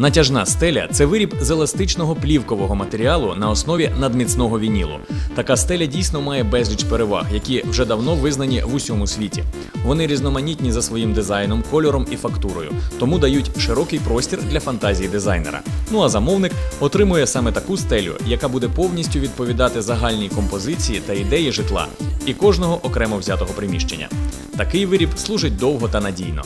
Натяжна стеля це виріб з еластичного плівкового матеріалу на основі надміцного вінілу. Така стеля дійсно має безліч переваг, які вже давно визнані в усьому світі. Вони різноманітні за своїм дизайном, кольором і фактурою, тому дають широкий простір для фантазії дизайнера. Ну а замовник отримує саме таку стелю, яка буде повністю відповідати загальній композиції та ідеї житла і кожного окремо взятого приміщення. Такий виріб служить довго та надійно.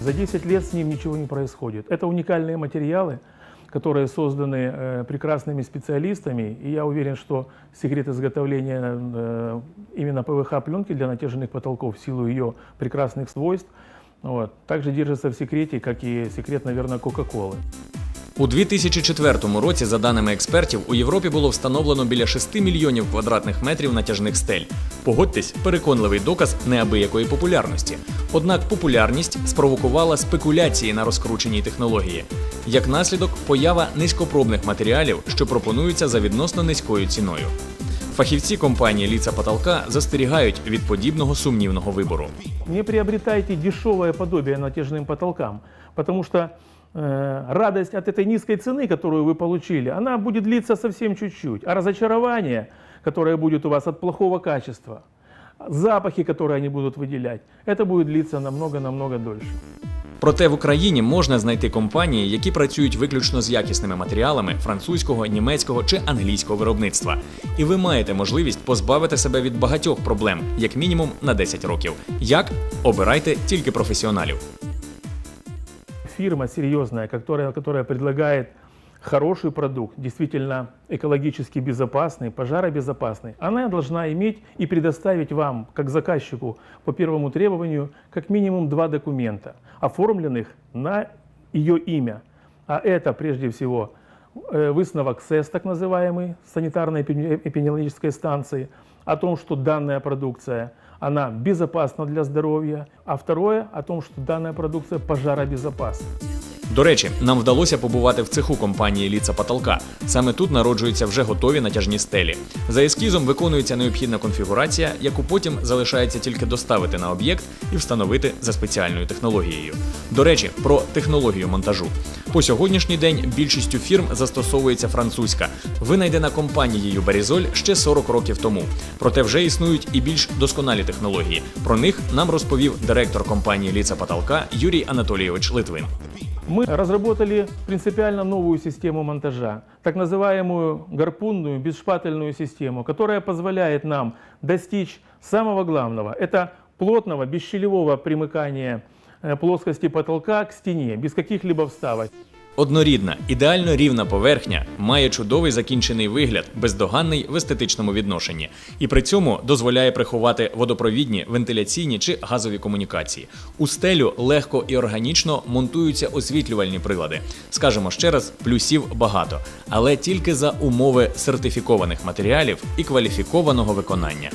За 10 лет с ним ничего не происходит. Это уникальные материалы, которые созданы э, прекрасными специалистами, и я уверен, что секрет изготовления э, именно ПВХ-пленки для натяжных потолков в силу ее прекрасных свойств вот, также держится в секрете, как и секрет, наверное, Кока-Колы. У 2004 році, за даними експертів, у Європі було встановлено біля 6 мільйонів квадратних метрів натяжних стель. Погодьтесь, переконливий доказ неабиякої популярності. Однак популярність спровокувала спекуляції на розкрученій технології. Як наслідок, поява низькопробних матеріалів, що пропонуються за відносно низькою ціною. Фахівці компанії Ліца Потолка застерігають від подібного сумнівного вибору. Не приобретайте дешевое подобие натяжным потолкам, потому что э, радость от этой низкой цены, которую вы получили, она будет длиться совсем чуть-чуть. А разочарование, которое будет у вас от плохого качества, запахи, которые они будут выделять, это будет длиться намного-намного дольше. Проте в Україні можна знайти компанії, які працюють виключно з якісними матеріалами французького, німецького чи англійського виробництва. І ви маєте можливість позбавити себе від багатьох проблем, як мінімум на 10 років. Як обирайте тільки професіоналів. Фирма серьезная, которая, которая предлагает хороший продукт, действительно экологически безопасный, пожаробезопасный, она должна иметь и предоставить вам, как заказчику, по первому требованию, как минимум два документа, оформленных на ее имя. А это, прежде всего, э, выставок СЭС, так называемый, санитарной эпидеми- эпидемиологической станции, о том, что данная продукция, она безопасна для здоровья, а второе, о том, что данная продукция пожаробезопасна. До речі, нам вдалося побувати в цеху компанії Ліца Потолка. Саме тут народжуються вже готові натяжні стелі. За ескізом виконується необхідна конфігурація, яку потім залишається тільки доставити на об'єкт і встановити за спеціальною технологією. До речі, про технологію монтажу. По сьогоднішній день більшістю фірм застосовується французька, винайдена компанією Барізоль ще 40 років тому. Проте вже існують і більш досконалі технології. Про них нам розповів директор компанії Ліца Потолка Юрій Анатолійович Литвин. Мы разработали принципиально новую систему монтажа, так называемую гарпунную бесшпательную систему, которая позволяет нам достичь самого главного. Это плотного бесщелевого примыкания э, плоскости потолка к стене, без каких-либо вставок. Однорідна, ідеально рівна поверхня має чудовий закінчений вигляд, бездоганний в естетичному відношенні, і при цьому дозволяє приховати водопровідні, вентиляційні чи газові комунікації. У стелю легко і органічно монтуються освітлювальні прилади. Скажемо ще раз, плюсів багато, але тільки за умови сертифікованих матеріалів і кваліфікованого виконання.